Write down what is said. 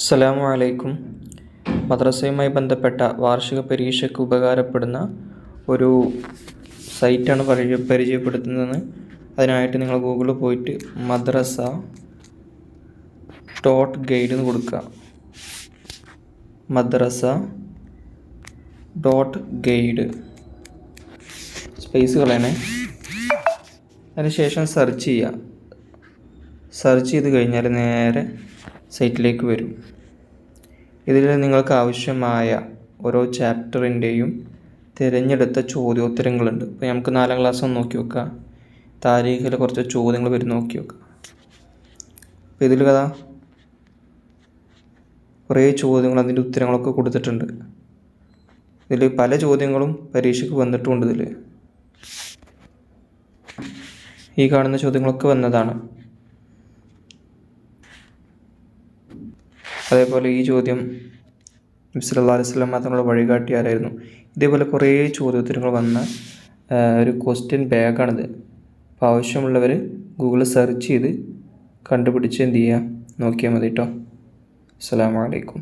അസ്സലാമു അലൈക്കും. മദ്രസയുമായി ബന്ധപ്പെട്ട വാർഷിക പരീക്ഷയ്ക്ക് ഉപകാരപ്പെടുന്ന ഒരു സൈറ്റാണ് പരിചയ പരിചയപ്പെടുത്തുന്നത്. അതിനായിട്ട് നിങ്ങൾ ഗൂഗിളിൽ പോയിട്ട് മദ്രസ ഡോട്ട് ഗൈഡ് എന്ന് കൊടുക്കുക. Madrasa dot guide. സ്പേസ് കളയണേ. അതിനുശേഷം സെർച്ച് ചെയ്യുക. സെർച്ച് ചെയ്ത് കഴിഞ്ഞാൽ നേരെ സൈറ്റിലേക്ക് വരും. ഇതിൽ നിങ്ങൾക്ക് ആവശ്യമായ ഓരോ ചാപ്റ്ററിന്റെയും തിരഞ്ഞെടുത്ത ചോദ്യോത്തരങ്ങളുണ്ട്. ഇപ്പോൾ നമുക്ക് നാലാം ക്ലാസ് ഒന്ന് നോക്കി നോക്കുക താരീഖിൽ കുറച്ച് ചോദ്യങ്ങൾ വരും നോക്കി നോക്കുക അപ്പോൾ ഇതിൽ കഥ. കുറേ ചോദ്യങ്ങൾ അതിന്റെ ഉത്തരങ്ങളൊക്കെ കൊടുത്തിട്ടുണ്ട്. ഇതിൽ പല ചോദ്യങ്ങളും പരീക്ഷയ്ക്ക് വന്നിട്ടുമുണ്ട് ഇതിൽ. ഈ കാണുന്ന ചോദ്യങ്ങളൊക്കെ വന്നതാണ്. അതേപോലെ ഈ ചോദ്യം നബി സല്ലല്ലാഹു അലൈഹി വസല്ലം തങ്ങളുടെ വഴികാട്ടി ആരായിരുന്നു ഇതേപോലെ കുറേ ചോദ്യോത്തരങ്ങൾ വന്ന ഒരു ക്വസ്റ്റ്യൻ ബാഗാണിത് അപ്പോൾ ആവശ്യമുള്ളവർ ഗൂഗിളിൽ സെർച്ച് ചെയ്ത് കണ്ടുപിടിച്ച് എന്ത് ചെയ്യുക നോക്കിയാൽ മതി കേട്ടോ അസ്സാം വലൈക്കും